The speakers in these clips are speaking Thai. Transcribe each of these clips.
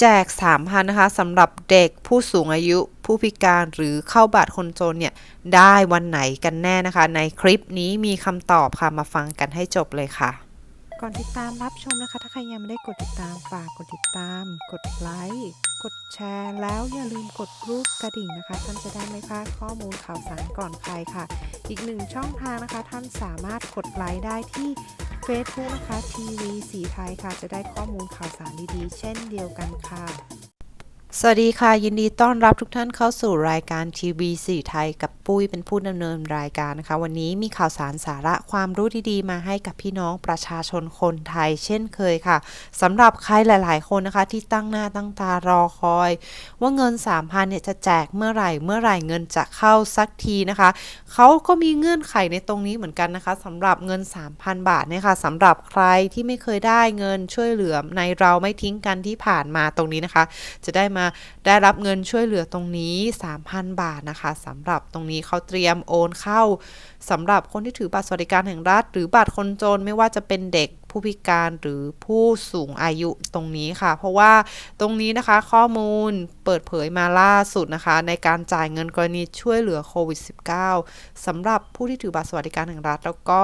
แจก 3,000 นะคะสำหรับเด็กผู้สูงอายุผู้พิการหรือเข้าบัตรคนจนเนี่ย ได้วันไหนกันแน่นะคะ ในคลิปนี้มีคำตอบค่ะ มาฟังกันให้จบเลยค่ะ ก่อนติดตามรับชมนะคะ ถ้าใครยังไม่ได้กดติดตามฝากกดติดตาม กดไลค์กดแชร์ แล้วอย่าลืมกดรูปกระดิ่งนะคะ ท่านจะได้ไม่พลาดข้อมูลข่าวสารก่อนใครค่ะ อีกหนึ่งช่องทางนะคะ ท่านสามารถกดไลค์ได้ที่ Facebook นะคะทีวีสีไทยค่ะ จะได้ข้อมูลข่าวสารดีๆ เช่นเดียวกันค่ะ สวัสดีค่ะ ยินดีต้อนรับทุกท่านเข้าสู่รายการทีวีสีไทยกับปุ้ยเป็นผู้ดำเนินรายการนะคะ วันนี้มีข่าวสารสาระความรู้ดีๆ มาให้กับพี่น้องประชาชนคนไทย เช่นเคยค่ะสำหรับใครหลาย ๆ คนนะคะ ที่ตั้งหน้าตั้งตารอคอย ว่าเงิน 3,000เนี่ยจะแจกเมื่อไหร่ เมื่อไหร่เงินจะเข้าสักทีนะคะเขาก็มีเงื่อนไขในตรงนี้เหมือนกันนะคะสำหรับเงิน 3,000 บาทเนี่ยค่ะสำหรับใครที่ไม่เคยได้เงินช่วยเหลือในเราไม่ทิ้งกันที่ผ่านมาตรงนี้นะคะ จะได้มาได้รับเงินช่วยเหลือตรงนี้ 3,000 บาทนะคะสำหรับตรงนี้เขาเตรียมโอนเข้าสำหรับคนที่ถือบัตรสวัสดิการแห่งรัฐ หรือบัตรคนจนไม่ว่าจะเป็นเด็กผู้พิการหรือผู้สูงอายุตรงนี้ค่ะ เพราะว่าตรงนี้นะคะข้อมูลเปิดเผยมาล่าสุดนะคะ ในการจ่ายเงินกรณีช่วยเหลือโควิด -19 สำหรับผู้ที่ถือบัตรสวัสดิการแห่งรัฐ แล้วก็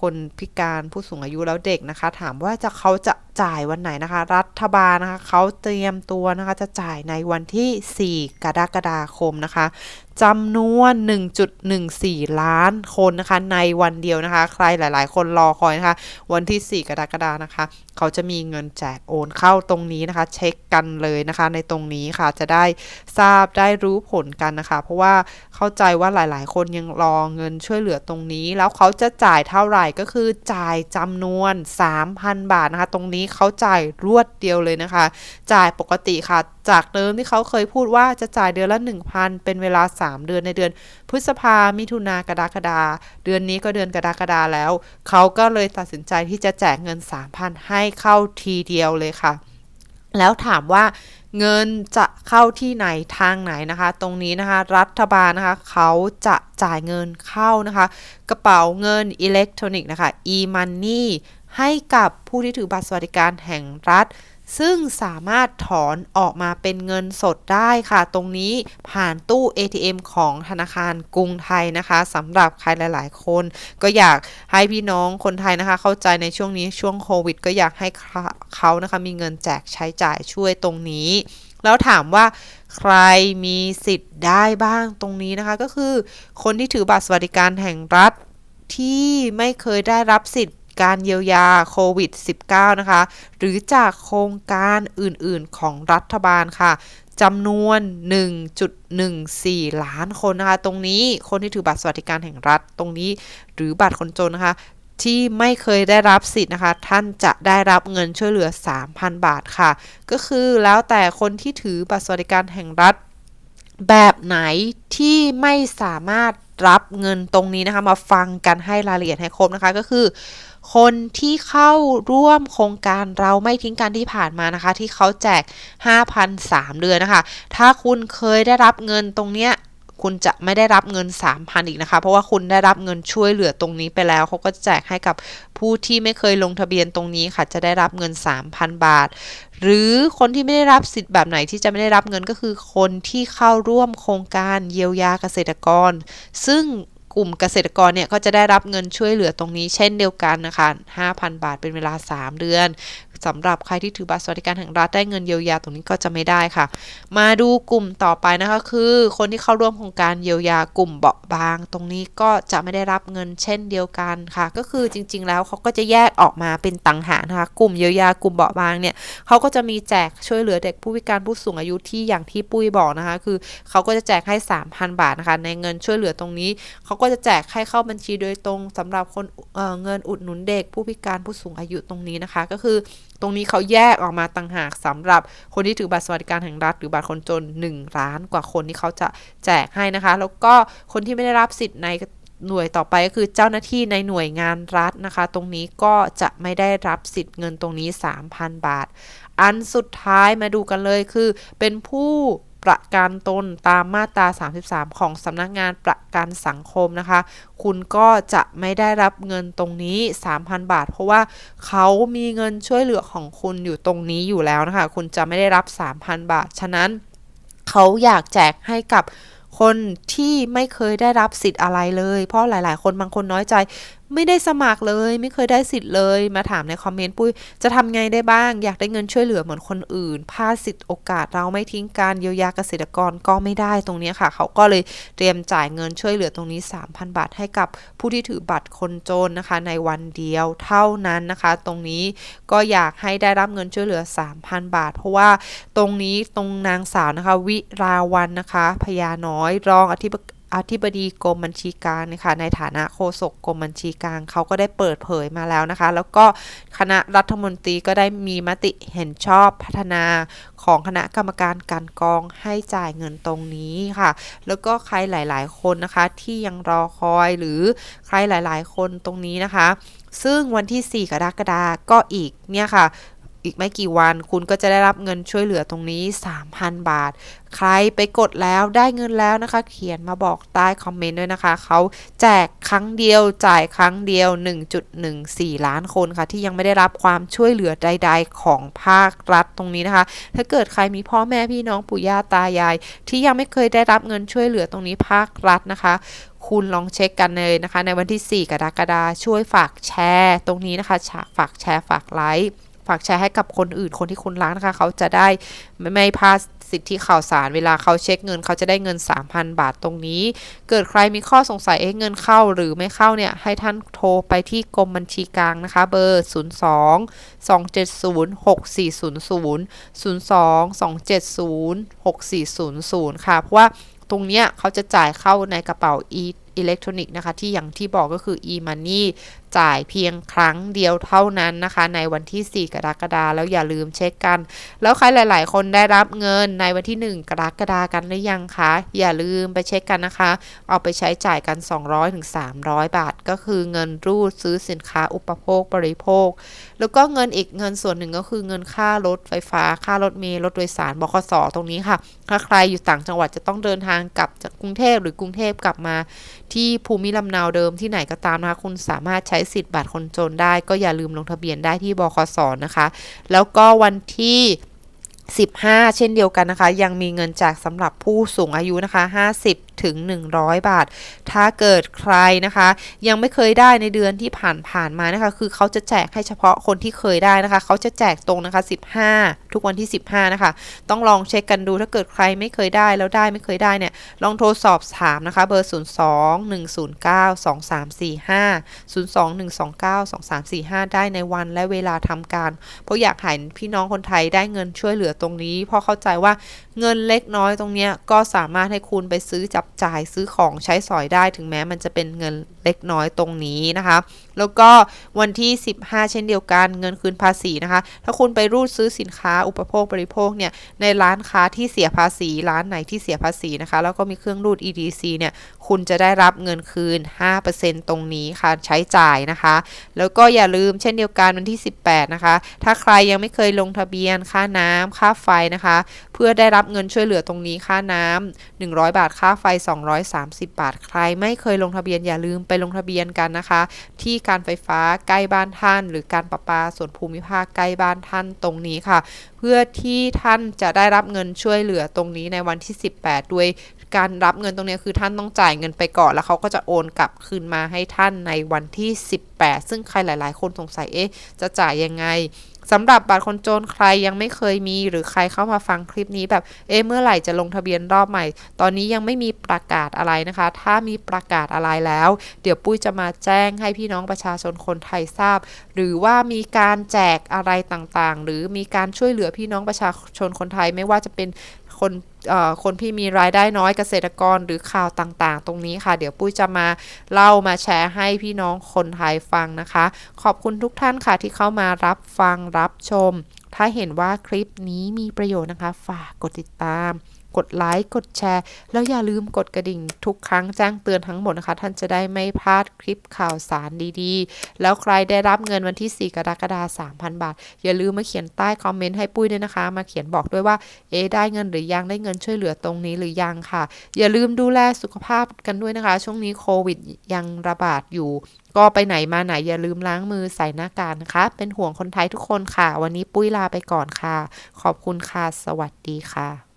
คนพิการผู้สูงอายุแล้วเด็กนะคะ ถามว่าจะเขาจะจ่ายวันไหนนะคะ รัฐบาลนะคะเขาเตรียมตัวนะคะจะจ่ายในวันที่ 4 กรกฎาคมนะคะจำนวน 1.14 ล้านคนนะคะ ในวันเดียวนะคะ ใครหลาย ๆ คนรอคอยนะคะ วันที่ 4 กรกฎานะคะ เขาจะมีเงินแจกโอนเข้าตรงนี้นะคะ เช็คกันเลยนะคะ ในตรงนี้ค่ะจะได้ทราบได้รู้ผลกันนะคะ เพราะว่าเข้าใจว่าหลาย ๆ คนยังรอเงินช่วยเหลือตรงนี้ แล้วเขาจะจ่ายเท่าไหร่ก็คือจ่ายจำนวน 3,000 บาทนะคะ ตรงนี้เขาจ่ายรวดเดียวเลยนะคะ จ่ายปกติค่ะ จากเดิมที่เขาเคยพูดว่าจะจ่ายเดือนละ 1,000 เป็นเวลา 3 เดือนในเดือน พฤษภา มิถุนากรกฎาเดือนนี้ก็เดือนกรกฎาแล้ว เขาก็เลยตัดสินใจที่จะแจกเงิน 3,000 ให้เข้าทีเดียวเลยค่ะ แล้วถามว่าเงินจะเข้าที่ไหนทางไหนนะคะ ตรงนี้นะคะ รัฐบาลนะคะเขาจะจ่ายเงินเข้านะคะ กระเป๋าเงินอิเล็กทรอนิกส์นะคะ e-money ให้กับผู้ที่ถือบัตรสวัสดิการแห่งรัฐ ซึ่งสามารถถอนออกมาเป็นเงินสดได้ค่ะ ตรงนี้ผ่านตู้ ATM ของธนาคารกรุงไทยนะคะสำหรับใครหลาย ๆ คน ก็อยากให้พี่น้องคนไทยนะคะ เข้าใจในช่วงนี้ช่วงโควิด ก็อยากให้เขานะคะมีเงินแจกใช้จ่ายช่วยตรงนี้ แล้วถามว่าใครมีสิทธิ์ได้บ้างตรงนี้นะคะ ก็คือ คนที่ถือบัตรสวัสดิการแห่งรัฐที่ไม่เคยได้รับสิทธิ์ การเยียวยาโควิด -19 นะคะ หรือจากโครงการอื่นๆของรัฐบาลค่ะจำนวน 1.14 ล้านคนนะคะ ตรงนี้คนที่ถือบัตรสวัสดิการแห่งรัฐตรงนี้ หรือบัตรคนจนนะคะ ที่ไม่เคยได้รับสิทธิ์นะคะ ท่านจะได้รับเงินช่วยเหลือ 3,000 บาทค่ะ ก็คือแล้วแต่คนที่ถือบัตรสวัสดิการแห่งรัฐแบบไหนที่ไม่สามารถรับเงินตรงนี้นะคะ มาฟังกันให้รายละเอียดให้ครบนะคะก็คือ คนที่เข้าร่วมโครงการเราไม่ทิ้งกันที่ผ่านมานะคะ ที่เขาแจก5,003เดือนนะคะ ถ้าคุณเคยได้รับเงินตรงเนี้ยคุณจะไม่ได้รับเงิน 3,000 อีกนะคะ เพราะว่าคุณได้รับเงินช่วยเหลือตรงนี้ไปแล้ว เขาก็แจกให้กับผู้ที่ไม่เคยลงทะเบียนตรงนี้ค่ะ จะได้รับเงิน 3,000 บาท หรือคนที่ไม่ได้รับสิทธิ์แบบไหนที่จะไม่ได้รับเงินก็คือคนที่เข้าร่วมโครงการเยียวยาเกษตรกร ซึ่ง กลุ่มเกษตรกรเนี่ยก็จะได้รับเงินช่วยเหลือตรงนี้เช่นเดียวกันนะคะ5,000 บาทเป็นเวลา 3 เดือน สำหรับใครที่ถือบัตรสวัสดิการแห่งรัฐได้เงินเยียวยาตรงนี้ก็จะไม่ได้ค่ะ มาดูกลุ่มต่อไปนะคะคือ คนที่เข้าร่วมโครงการเยียวยากลุ่มเบาบาง ตรงนี้ก็จะไม่ได้รับเงินเช่นเดียวกันค่ะ ก็คือจริง ๆ แล้วเขาก็จะแยกออกมาเป็นต่างหากนะคะกลุ่มเยียวยากลุ่มเบาบางเนี่ยเขาก็จะมีแจกช่วยเหลือเด็กผู้พิการผู้สูงอายุที่อย่างที่ปุ้ยบอกนะคะ คือเขาก็จะแจกให้ 3,000 บาทนะคะในเงินช่วยเหลือตรงนี้เขาก็จะแจกให้เข้าบัญชีโดยตรงสำหรับคนเเงินอุดหนุนเด็ก ผู้พิการผู้สูงอายุตรงนี้นะคะ ก็คือตรงนี้เขาแยกออกมาต่างหากสำหรับคนที่ถือบัตรสวัสดิการแห่งรัฐ หรือบัตรคนจน1ล้านกว่าคนที่เขาจะแจกให้นะคะ แล้วก็คนที่ไม่ได้รับสิทธิ์ในหน่วยต่อไปก็คือเจ้าหน้าที่ในหน่วยงานรัฐนะคะ ตรงนี้ก็จะไม่ได้รับสิทธิ์เงินตรงนี้ 3,000 บาท อันสุดท้ายมาดูกันเลยคือเป็นผู้ ประกันตนตามมาตรา 33 ของสำนักงานประกันสังคมนะคะ คุณก็จะไม่ได้รับเงินตรงนี้ 3,000 บาท เพราะว่าเขามีเงินช่วยเหลือของคุณอยู่ตรงนี้อยู่แล้วนะคะ คุณจะไม่ได้รับ 3,000 บาท ฉะนั้นเขาอยากแจกให้กับคนที่ไม่เคยได้รับสิทธิ์อะไรเลย เพราะหลาย ๆ คนบางคนน้อยใจ ไม่ได้สมัครเลย ไม่เคยได้สิทธิ์เลย มาถามในคอมเมนต์ปุ้ยจะทำไงได้บ้าง อยากได้เงินช่วยเหลือเหมือนคนอื่นพลาดสิทธิ์โอกาสเราไม่ทิ้งการเยียวยาเกษตรกรก็ไม่ได้ตรงนี้ค่ะ เขาก็เลยเตรียมจ่ายเงินช่วยเหลือตรงนี้ 3,000 บาทให้กับผู้ที่ถือบัตรคนจนนะคะ ในวันเดียวเท่านั้นนะคะ ตรงนี้ก็อยากให้ได้รับเงินช่วยเหลือ 3,000 บาท เพราะว่าตรงนี้ตรงนางสาวนะคะ วิราวันนะคะพญาน้อยรองอธิบ อธิบดีกรมบัญชีกลางนะคะในฐานะโฆษกกรมบัญชีกลางเขาก็ได้เปิดเผยมาแล้วนะคะ แล้วก็คณะรัฐมนตรีก็ได้มีมติเห็นชอบพัฒนาของคณะกรรมการการกองให้จ่ายเงินตรงนี้ค่ะ แล้วก็ใครหลาย ๆ คนนะคะที่ยังรอคอยหรือใครหลาย ๆ คนตรงนี้นะคะ ซึ่งวันที่ 4 กรกฎาคมก็อีกเนี่ยค่ะ อีกไม่กี่วันคุณก็จะได้รับเงินช่วยเหลือตรงนี้ 3,000 บาท ใครไปกดแล้วได้เงินแล้วนะคะ เขียนมาบอกใต้คอมเมนต์ด้วยนะคะ เขาแจกครั้งเดียวจ่ายครั้งเดียว 1.14 ล้านคนค่ะ ที่ยังไม่ได้รับความช่วยเหลือใด ๆ ของภาครัฐตรงนี้นะคะ ถ้าเกิดใครมีพ่อแม่พี่น้องปู่ย่าตายาย ที่ยังไม่เคยได้รับเงินช่วยเหลือตรงนี้ภาครัฐนะคะคุณลองเช็คกันเลยนะคะ ในวันที่ 4 กรกฎาคมช่วยฝากแชร์ ตรงนี้นะคะ ฝากแชร์ฝากไลค์ ฝากแชร์ให้กับคนอื่นคนที่คุณรักนะคะ เขาจะได้ไม่ไม่พลาดสิทธิข่าวสารเวลาเขาเช็คเงินเขาจะได้เงิน 3,000 บาทตรงนี้ เกิดใครมีข้อสงสัยเอ๊ะเงินเข้าหรือไม่เข้าเนี่ย ให้ท่านโทรไปที่กรมบัญชีกลางนะคะ เบอร์ 02 270 6400 02 270 6400 ค่ะ เพราะว่าตรงเนี้ยเขาจะจ่ายเข้าในกระเป๋า e อิเล็กทรอนิกส์นะคะที่อย่างที่บอกก็คือ e-money จ่ายเพียงครั้งเดียวเท่านั้นนะคะ ในวันที่ 4 กรกฎาคมแล้วอย่าลืมเช็คกัน แล้วใครหลาย ๆ คนได้รับเงินในวันที่ 1 กรกฎาคมกันหรือยังคะอย่าลืมไปเช็คกันนะคะ เอาไปใช้จ่ายกัน 200-300ถึง300 บาท ก็คือเงินรูดซื้อสินค้าอุปโภคบริโภค แล้วก็เงินอีกเงินส่วนหนึ่งก็คือเงินค่ารถไฟฟ้าค่ารถเมล์รถโดยสารบขสตรงนี้ค่ะ ถ้าใครอยู่ต่างจังหวัดจะต้องเดินทางกลับจากกรุงเทพหรือกรุงเทพกลับมา ที่ภูมิลำเนาเดิมที่ไหนก็ตามนะคะคุณสามารถใช้สิทธิ์บัตรคนจนได้ ก็อย่าลืมลงทะเบียนได้ที่บคสนะคะ แล้วก็วันที่15 เช่นเดียวกันนะคะ ยังมีเงินแจกสำหรับผู้สูงอายุนะคะ 50ถึง 100 บาท ถ้าเกิดใครนะคะ ยังไม่เคยได้ในเดือนที่ผ่านผ่านมานะคะ คือเขาจะแจกให้เฉพาะคนที่เคยได้นะคะ เขาจะแจกตรงนะคะ 15 ทุกวันที่ 15 นะคะ ต้องลองเช็คกันดูถ้าเกิดใครไม่เคยได้แล้วได้ไม่เคยได้เนี่ย ลองโทรสอบถามนะคะ เบอร์ 02 109 2345 02 129 2345 ได้ในวันและเวลาทำการ เพราะอยากให้พี่น้องคนไทยได้เงินช่วยเหลือตรงนี้ เพราะเข้าใจว่าเงินเล็กน้อยตรงเนี้ยก็สามารถให้คุณไปซื้อจับจ่ายซื้อของใช้สอยได้ ถึงแม้มันจะเป็นเงินเล็กน้อยตรงนี้นะคะแล้วก็วันที่ 15 เช่นเดียวกันเงินคืนภาษีนะคะ ถ้าคุณไปรูดซื้อสินค้าอุปโภคบริโภคเนี่ยในร้านค้าที่เสียภาษี ร้านไหนที่เสียภาษีนะคะ แล้วก็มีเครื่องรูด EDC เนี่ยคุณจะได้รับเงินคืน 5%ตรงนี้ค่ะใช้จ่ายนะคะ แล้วก็อย่าลืมเช่นเดียวกันวันที่ 18 นะคะ ถ้าใครยังไม่เคยลงทะเบียนค่าน้ำค่าไฟนะคะ เพื่อได้รับเงินช่วยเหลือตรงนี้ค่าน้ำ100 บาทค่าไฟ 230 บาท ใครไม่เคยลงทะเบียนอย่าลืมไปลงทะเบียนกันนะคะ ที่การไฟฟ้าใกล้บ้านท่าน หรือการประปาส่วนภูมิภาคใกล้บ้านท่านตรงนี้ค่ะ เพื่อที่ท่านจะได้รับเงินช่วยเหลือตรงนี้ในวันที่ 18 ด้วยการรับเงินตรงนี้คือท่านต้องจ่ายเงินไปก่อน แล้วเขาก็จะโอนกลับคืนมาให้ท่านในวันที่ 18 ซึ่งใครหลาย ๆ คนสงสัยเอ๊ะจะจ่ายยังไง สำหรับบัตรคนจนใครยังไม่เคยมี หรือใครเข้ามาฟังคลิปนี้แบบเอ๊ะเมื่อไหร่จะลงทะเบียนรอบใหม่ ตอนนี้ยังไม่มีประกาศอะไรนะคะ ถ้ามีประกาศอะไรแล้ว เดี๋ยวปุ้ยจะมาแจ้งให้พี่น้องประชาชนคนไทยทราบ หรือว่ามีการแจกอะไรต่างๆ หรือมีการช่วยเหลือพี่น้องประชาชนคนไทยไม่ว่าจะเป็น คนคนที่มีรายได้น้อยเกษตรกรหรือข่าวต่างๆ ตรงนี้ค่ะ เดี๋ยวปุ้ยจะมาเล่ามาแชร์ให้พี่น้องคนไทยฟังนะคะ ขอบคุณทุกท่านค่ะที่เข้ามารับฟังรับชม ถ้าเห็นว่าคลิปนี้มีประโยชน์นะคะ ฝากกดติดตาม กดไลค์กดแชร์ แล้วอย่าลืมกดกระดิ่งทุกครั้งแจ้งเตือนทั้งหมดนะคะ ท่านจะได้ไม่พลาดคลิปข่าวสารดีๆ แล้วใครได้รับเงินวันที่ 4 กรกฎาคม3,000 บาท อย่าลืมมาเขียนใต้คอมเมนต์ให้ปุ้ยด้วยนะคะ มาเขียนบอกด้วยว่าเอได้เงินหรือยังได้เงินช่วยเหลือตรงนี้หรือยังค่ะ อย่าลืมดูแลสุขภาพกันด้วยนะคะ ช่วงนี้โควิดยังระบาดอยู่ ก็ไปไหนมาไหนอย่าลืมล้างมือใส่หน้ากากนะคะ เป็นห่วงคนไทยทุกคนค่ะ วันนี้ปุ้ยลาไปก่อนค่ะ ขอบคุณค่ะ สวัสดีค่ะ